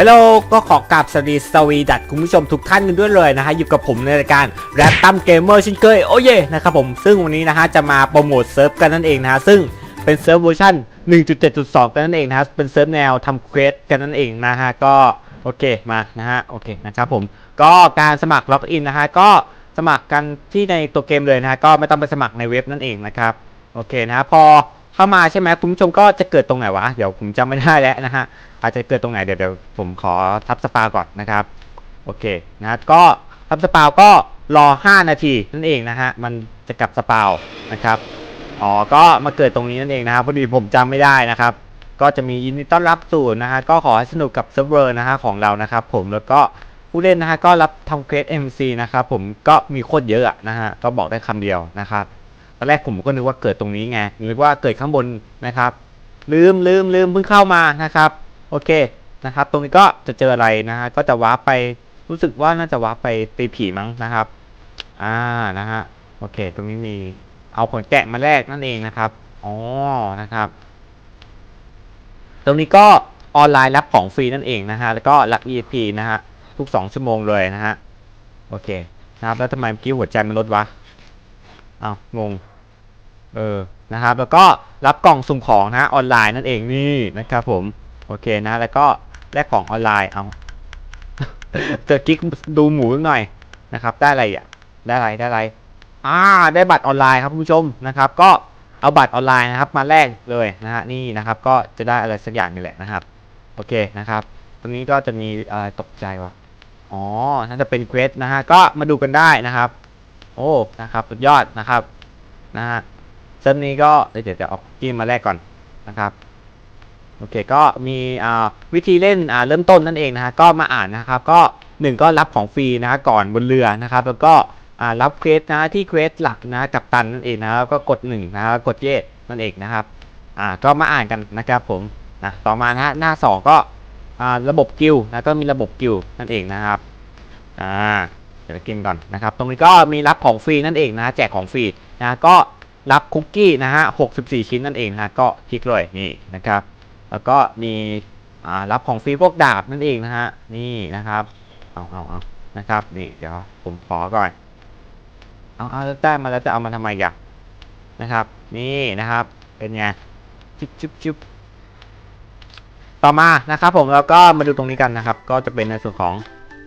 ฮัลโหลก็ขอกราบสวัสดีสวีดัตคุณผู้ชมทุกท่านกันด้วยเลยนะฮะอยู่กับผมในรายการแรปตั้มเกมเมอร์ชินเคยโอเย่นะครับผมซึ่งวันนี้นะฮะจะมาโปรโมทเซิร์ฟกันนั่นเองนะฮะซึ่งเป็นเซิร์ฟเวอร์ชัน1.7.2 กันนั่นเองนะฮะเป็นเซิร์ฟแนวทำเควสกันนั่นเองนะฮะก็โอเคมานะฮะโอเคนะครับผมก็การสมัครล็อกอินนะฮะก็สมัครกันที่ในตัวเกมเลยนะฮะก็ไม่ต้องไปสมัครในเว็บนั่นเองนะครับโอเคนะฮะพอ เข้ามาใช่ไหมคุณผู้ชมก็จะเกิดตรงไหนวะ เดี๋ยวผมจำไม่ได้แล้วนะฮะ อาจจะเกิดตรงไหนเดี๋ยวเดี๋ยวผมขอทับสปาก่อนนะครับ โอเคนะก็ทับสปาก็รอ 5 นาทีนั่นเองนะฮะ มันจะกลับสปาวนะครับ อ๋อ ก็มาเกิดตรงนี้นั่นเองนะครับพอดีผมจำไม่ได้นะครับ ก็จะมียินดีต้อนรับสู่นะฮะ ก็ขอให้สนุกกับเซิร์ฟเวอร์นะฮะของเรานะครับ ผม แล้วก็ผู้เล่นนะฮะก็รับทำเควส MC นะครับผม ก็มีโคตรเยอะอะนะฮะ ก็บอกได้คำเดียวนะครับ ตอนแรกผมก็นึกว่าเกิดตรงนี้ไงนึกว่าเกิดข้างบนนะครับ ลืมลืมลืมเพิ่งเข้ามานะครับ โอเคนะครับ ตรงนี้ก็จะเจออะไรนะฮะก็จะวาร์ปไปรู้สึกว่าน่าจะวาร์ปไปตีผีมั้งนะครับ อ่านะฮะโอเค ตรงนี้มีเอาผลแกะมาแลกนั่นเองนะครับอ๋อนะครับ ตรงนี้ก็ออนไลน์รับของฟรีนั่นเองนะฮะแล้วก็รับ EP นะฮะทุก 2 ชั่วโมงเลยนะฮะโอเคนะครับแล้วทำไมเมื่อกี้หัวใจมันลดวะ อ้างงเออนะครับ แล้วก็รับกล่องสุ่มของนะฮะออนไลน์นั่นเองนี่นะครับผมโอเคนะ แล้วก็แลกของออนไลน์เอาเจอกิ๊กดูหมูหน่อยนะครับ ได้อะไรอะได้อะไรได้อะไรอ่าได้บัตรออนไลน์ครับคุณผู้ชมนะครับ ก็เอาบัตรออนไลน์นะครับ มาแลกเลยนะฮะนี่นะครับ ก็จะได้อะไรสักอย่างนี่แหละนะครับ โอเคนะครับ ตรงนี้ก็จะมีอะไรตกใจวะอ๋อน่าจะเป็นเควสนะฮะก็มาดูกันได้นะครับ โอ้นะครับสุดยอดนะครับนะฮะเซิร์ฟนี้ก็เดี๋ยวจะเอากินมาแรกก่อนนะครับโอเคก็มีวิธีเล่นเริ่มต้นนั่นเองนะฮะก็มาอ่านนะครับ ก็หนึ่งก็รับของฟรีนะฮะก่อนบนเรือนะครับ แล้วก็รับเควสนะที่เควสหลักนะกับตันนั่นเองนะครับก็กดหนึ่งนะครับกดเยสนั่นเองนะครับอ่าก็มาอ่านกันนะครับผมนะต่อมานะฮะหน้าสองก็ระบบกิลนะก็มีระบบกิลนั่นเองนะครับอ่า เดี๋ยวกินก่อนนะครับ ตรงนี้ก็มีรับของฟรีนั่นเองนะแจกของฟรีนะก็รับคุกกี้นะฮะ64ชิ้นนั่นเองนะก็คลิกเลยนี่นะครับ แล้วก็มีรับของฟรีพวกดาบนั่นเองนะฮะนี่นะครับเอาเอาเอานะครับ นี่เดี๋ยวผมขอก่อนเอาเอาแล้วได้มาแล้วจะเอามาทำไมอะนะครับ นี่นะครับ เป็นไงจุ๊บจุ๊บจุ๊บต่อมานะครับ ผมแล้วก็มาดูตรงนี้กันนะครับ ก็จะเป็นในส่วนของ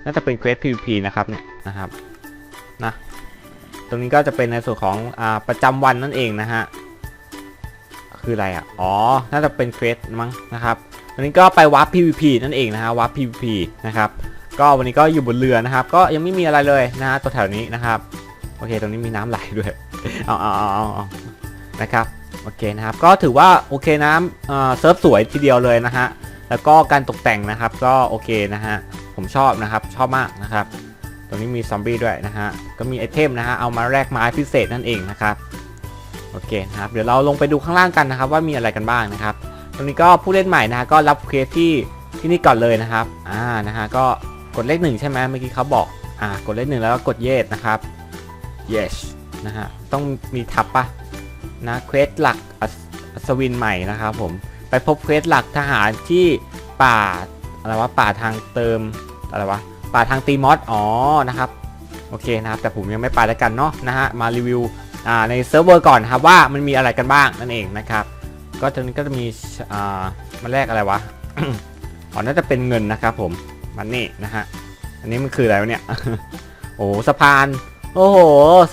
น่าจะเป็นเควส PVP นะครับเนี่ยนะครับนะตรงนี้ก็จะเป็นในส่วนของอ่าประจำวันนั่นเองนะฮะคืออะไรอะอ๋อน่าจะเป็นเควสมั้งนะครับวันนี้ก็ไปวาร์ป PVP นั่นเองนะฮะวาร์ป PVP นะครับก็วันนี้ก็อยู่บนเรือนะครับ ก็ยังไม่มีอะไรเลยนะฮะตัวแถวนี้นะครับโอเคตรงนี้มีน้ำไหลด้วยเอาเอาเอาเอาเอนะครับโอเคนะครับก็ถือว่าโอเคนะเอ่อเซิร์ฟสวยทีเดียวเลยนะฮะแล้วก็การตกแต่งนะครับก็โอเคนะฮะ ผมชอบนะครับ ชอบมากนะครับ ตรงนี้มีซอมบี้ด้วยนะฮะ ก็มีไอเทมนะฮะ เอามาแลกไม้พิเศษนั่นเองนะครับ โอเคนะครับ เดี๋ยวเราลงไปดูข้างล่างกันนะครับ ว่ามีอะไรกันบ้างนะครับ ตรงนี้ก็ผู้เล่นใหม่นะฮะก็รับเควสที่ที่นี่ก่อนเลยนะครับ อ่า นะฮะ ก็กดเลขหนึ่งใช่ไหมเมื่อกี้เขาบอก อ่า กดเลขหนึ่งแล้วก็กด yes นะครับ yes นะฮะ ต้องมีทับปะนะ เควสหลักอัศอัศวินใหม่นะครับผม ไปพบเควสหลักทหารที่ป่าอะไรวะป่าทางเติม อะไรวะป่าทางตีมอสอ๋อนะครับโอเคนะครับแต่ผมยังไม่ไปแล้วกันเนาะนะฮะมารีวิวอ่าในเซิร์ฟเวอร์ก่อนนครับว่ามันมีอะไรกันบ้างนั่นเองนะครับ ก็ตรงนี้ก็จะมีอ่ามาแลกอะไรวะอ๋อน่าจะเป็นเงินนะครับผมมันนี่นะฮะอันนี้มันคืออะไรวะเนี่ยโอ้สะพาน โอ้โห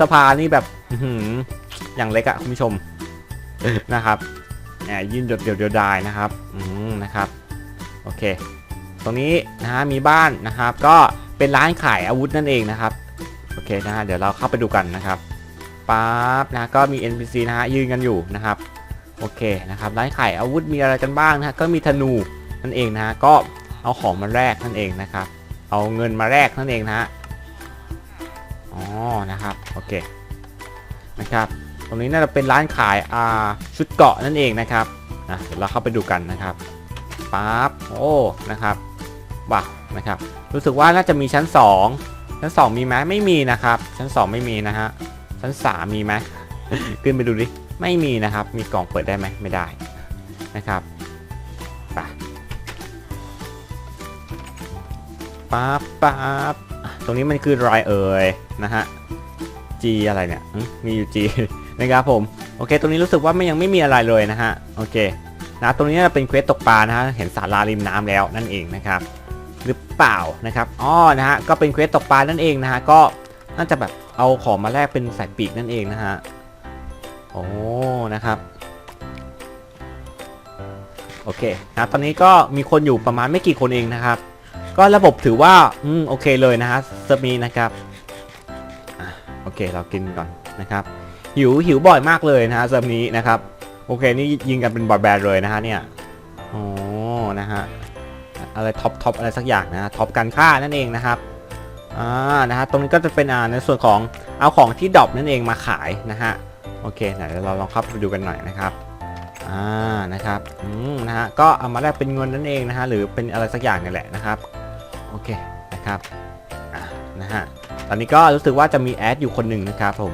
สะพานนี่แบบอืออย่างเล็กอะคุณผู้ชมนะครับแหมยืนหยดเดียวเดียวดายนะครับอืมนะครับ โอเค ตรงนี้นะฮะมีบ้านนะครับ ก็เป็นร้านขายอาวุธนั่นเองนะครับโอเคนะฮะเดี๋ยวเราเข้าไปดูกันนะครับปั๊บนะก็มี NPC นะฮะยืนกันอยู่นะครับโอเคนะครับร้านขายอาวุธมีอะไรกันบ้างนะฮะก็มีธนูนั่นเองนะฮะก็เอาของมาแลกนั่นเองนะครับ เอาเงินมาแลกนั่นเองนะฮะอ๋อนะครับโอเคนะครับตรงนี้น่าจะเป็นร้านขายอ่าชุดเกาะนั่นเองนะครับนะเดี๋ยวเราเข้าไปดูกันนะครับปั๊บโอ้นะครับ ว่ะนะครับรู้สึกว่าน่าจะมีชั้น 2 ชั้น 2 มีไหมไม่มีนะครับ ชั้น 2 ไม่มีนะฮะชั้น 3 มีไหมขึ้นไปดูดิไม่มีนะครับ มีกล่องเปิดได้ไหมไม่ได้นะครับปปั๊บปั๊บตรงนี้มันคือรอยเอ่ยนะฮะ G อะไรเนี่ยมีอยู่ G นะครับผมโอเค ตรงนี้รู้สึกว่าไม่ยังไม่มีอะไรเลยนะฮะโอเคนะตรงนี้เป็นเควสตกปลานะฮะเห็นสาราริมน้ำแล้วนั่นเองนะครับ เปล่านะครับอ๋อนะฮะก็เป็นเควสตกปลานั่นเองนะฮะก็น่าจะแบบเอาของมาแลกเป็นสายปีกนั่นเองนะฮะโอ้นะครับโอเคนะตอนนี้ก็มีคนอยู่ประมาณไม่กี่คนเองนะครับ ก็ระบบถือว่าอืมโอเคเลยนะฮะเซิร์ฟนี้นะครับอะโอเคเรากินก่อนนะครับหิวหิวบ่อยมากเลยนะฮะเซิร์ฟนี้นะครับโอเคนี่ยิงกันเป็นบอดแบนเลยนะฮะเนี่ยโอ้นะฮะ อะไรท็อปท็อปอะไรสักอย่างนะท็อปการฆ่านั่นเองนะครับอ่านะฮะตรงนี้ก็จะเป็นอ่าในส่วนของเอาของที่ดรอปนั่นเองมาขายนะฮะโอเคไหนเราลองเข้าไปดูกันหน่อยนะครับอ่านะครับอืมนะฮะก็เอามาแลกเป็นเงินนั่นเองนะฮะหรือเป็นอะไรสักอย่างนี่แหละนะครับโอเคนะครับอ่านะฮะตอนนี้ก็รู้สึกว่าจะมีแอดอยู่คนหนึ่งนะครับผม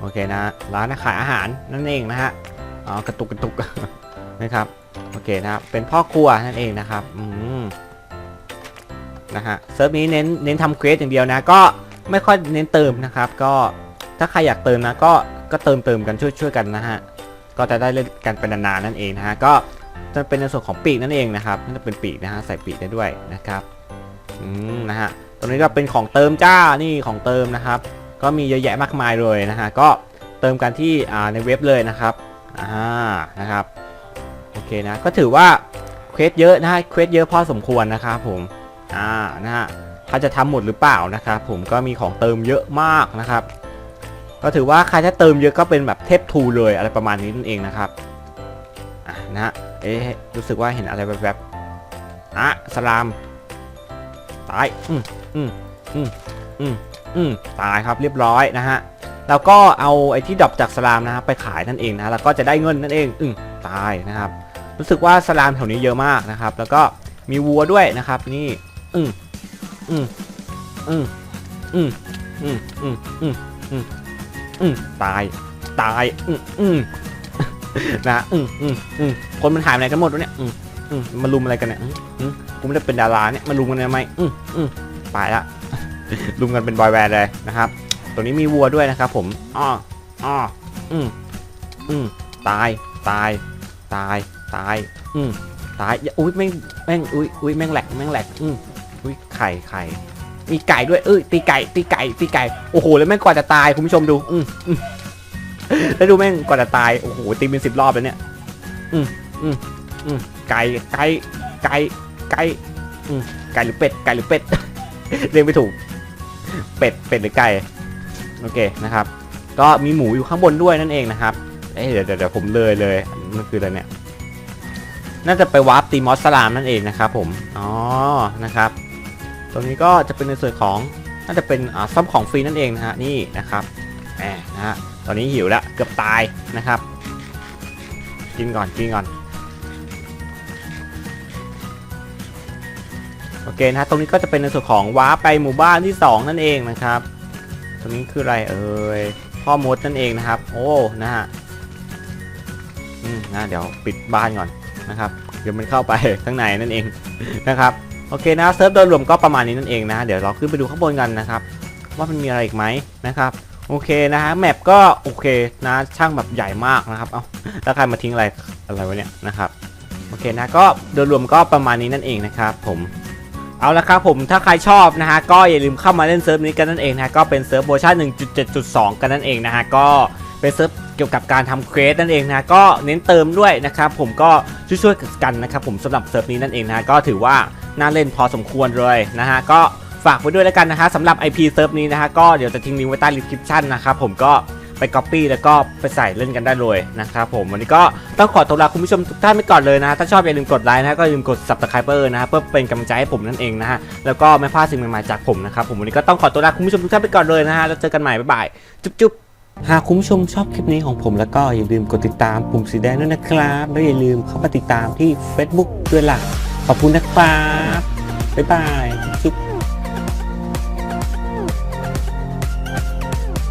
โอเคนะฮะร้านขายอาหารนั่นเองนะฮะอ๋อกระตุกกระตุกนะครับ โอเคนะครับเป็นพ่อครัวนั่นเองนะครับอืมนะฮะเซิร์ฟนี้เน้นเน้นทำเควสอย่างเดียวนะ ก็ไม่ค่อยเน้นเติมนะครับ ก็ถ้าใครอยากเติมนะก็ก็เติมเติมกันช่วยช่วยกันนะฮะก็จะได้เล่นกันเป็นนานๆนั่นเองนะฮะก็จะเป็นในส่วนของปีกนั่นเองนะครับนั่นจะเป็นปีกนะฮะใส่ปีกได้ด้วยนะครับอืมนะฮะตรงนี้ก็เป็นของเติมจ้านี่ของเติมนะครับ ก็มีเยอะแยะมากมายเลยนะฮะก็เติมกันที่อ่าในเว็บเลยนะครับอ่านะครับ เคนะ ก็ถือว่าเควสเยอะนะฮะเควสเยอะพอสมควรนะครับผม อ่า นะฮะเขาจะทำหมดหรือเปล่านะครับผม ก็มีของเติมเยอะมากนะครับ ก็ถือว่าใครถ้าเติมเยอะก็เป็นแบบเทพทูเลยอะไรประมาณนี้นั่นเองนะครับ อะนะฮะ เอ๊ะ รู้สึกว่าเห็นอะไรแวบอะสลาม ตาย อืมอืมอืมอืมอืมตายครับเรียบร้อยนะฮะแล้วก็เอาไอ้ที่ดรอปจากสลามนะฮะไปขายนั่นเองนะแล้วก็จะได้เงินนั่นเอง อืมตายนะครับ รู้สึกว่าสลามแถวนี้เยอะมากนะครับ แล้วก็มีวัวด้วยนะครับ นี่ อืมอืมอืมอืมอืมอืมอืมอืมอืมตาย ตาย อืมอืมนะอืมอืมอืมคนมันหายไปไหนกันหมดวะเนี่ยอืมอืมมาลุมอะไรกันเนี่ยอืมกูไม่ได้เป็นดาราเนี่ยมาลุมกันทำไมอืมอืมไปละลุมกันเป็นบอยแบนด์เลยนะครับ ตัวนี้มีวัวด้วยนะครับ ผมอ้ออ้ออืมอืมตาย ตาย ตาย ตาย อืมตายอย่าอุ้ยแม่งแม่งอุ้ยอุ้ยแม่งแหลกแม่งแหลกอืมอุ้ยไข่ไข่มีไก่ด้วยเอ้ยตีไก่ตีไก่ตีไก่โอ้โหแล้วแม่งกว่าจะตายคุณผู้ชมดูอืมอืมแล้วดูแม่งกว่าจะตายโอ้โหตีเป็นสิบรอบแล้วเนี่ย อืมอืมอืมไก่ไก่ไก่ไก่อืมไก่หรือเป็ดไก่หรือเป็ดเรียกไม่ถูก เป็ดเป็ดหรือไก่โอเคนะครับ ก็มีหมูอยู่ข้างบนด้วยนั่นเองนะครับเอ้ยเดี๋ยวเดี๋ยวเดี๋ยวผมเลยเลยมันคืออะไรเนี่ย น่าจะไปวาร์ปตีมอสสลามนั่นเองนะครับผม อ๋อ นะครับ ตรงนี้ก็จะเป็นในส่วนของ น่าจะเป็นอ่าซ่อมของฟรีนั่นเองนะฮะ นี่นะครับแหมนะฮะ ตอนนี้หิวแล้วเกือบตายนะครับ กินก่อน กินก่อน โอเคนะฮะ ตรงนี้ก็จะเป็นในส่วนของวาร์ปไปหมู่บ้านที่ 2 นั่นเองนะครับ ตรงนี้คืออะไรเอ่ย พ่อมดนั่นเองนะครับ โอ้ นะฮะ อืมนะเดี๋ยวปิดบ้านก่อน นะครับเดี๋ยวมันเข้าไปข้างในนั่นเองนะครับโอเคนะเซิร์ฟโดยรวมก็ประมาณนี้นั่นเองนะเดี๋ยวเราขึ้นไปดูข้างบนกันนะครับ ว่ามันมีอะไรอีกไหมนะครับโอเคนะฮะแมปก็โอเคนะช่างแบบใหญ่มากนะครับเอาแล้วใครมาทิ้งอะไรอะไรวะเนี่ยนะครับโอเคนะก็โดยรวมก็ประมาณนี้นั่นเองนะครับผมเอาละครับผมถ้าใครชอบนะฮะก็อย่าลืมเข้ามาเล่นเซิร์ฟนี้กันนั่นเองนะฮะก็เป็นเซิร์ฟเวอร์ชัน1.7.2 กันนั่นเองนะฮะก็เป็นเซิร์ฟ เกี่ยวกับการทำเควสนั่นเองนะก็เน้นเติมด้วยนะครับผมก็ช่วยๆกันนะครับผมสำหรับเซิร์ฟนี้นั่นเองนะก็ถือว่าน่าเล่นพอสมควรเลยนะฮะก็ฝากไว้ด้วยแล้วกันนะฮะสำหรับ IP เซิร์ฟนี้นะฮะก็เดี๋ยวจะทิ้งลิงก์ไว้ใต้ description นะครับผมก็ไป copy แล้วก็ไปใส่เล่นกันได้เลยนะครับผมวันนี้ก็ต้องขอตัวลาคุณผู้ชมทุกท่านไปก่อนเลยนะฮะถ้าชอบอย่าลืมกดไลค์นะฮะก็อย่าลืมกด subscribe นะฮะเพื่อเป็นกำลังใจให้ผมนั่นเองนะฮะแล้วก็ไม่พลาดสิ่งใหม่ๆจากผมนะครับผมวันนี้ก็ต้องขอตัวลาคุณผู้ชมทุกท่านไปก่อนเลยนะฮะแล้วเจอกันใหม่บ๊ายบายจุ๊บ หากคุณผู้ชมชอบคลิปนี้ของผมแล้วก็อย่าลืมกดติดตามปุ่มสีแดงด้วยนะครับ แล้วอย่าลืมเข้ามาติดตามที่ Facebook ด้วยล่ะ ขอบคุณนะครับ บ๊ายบาย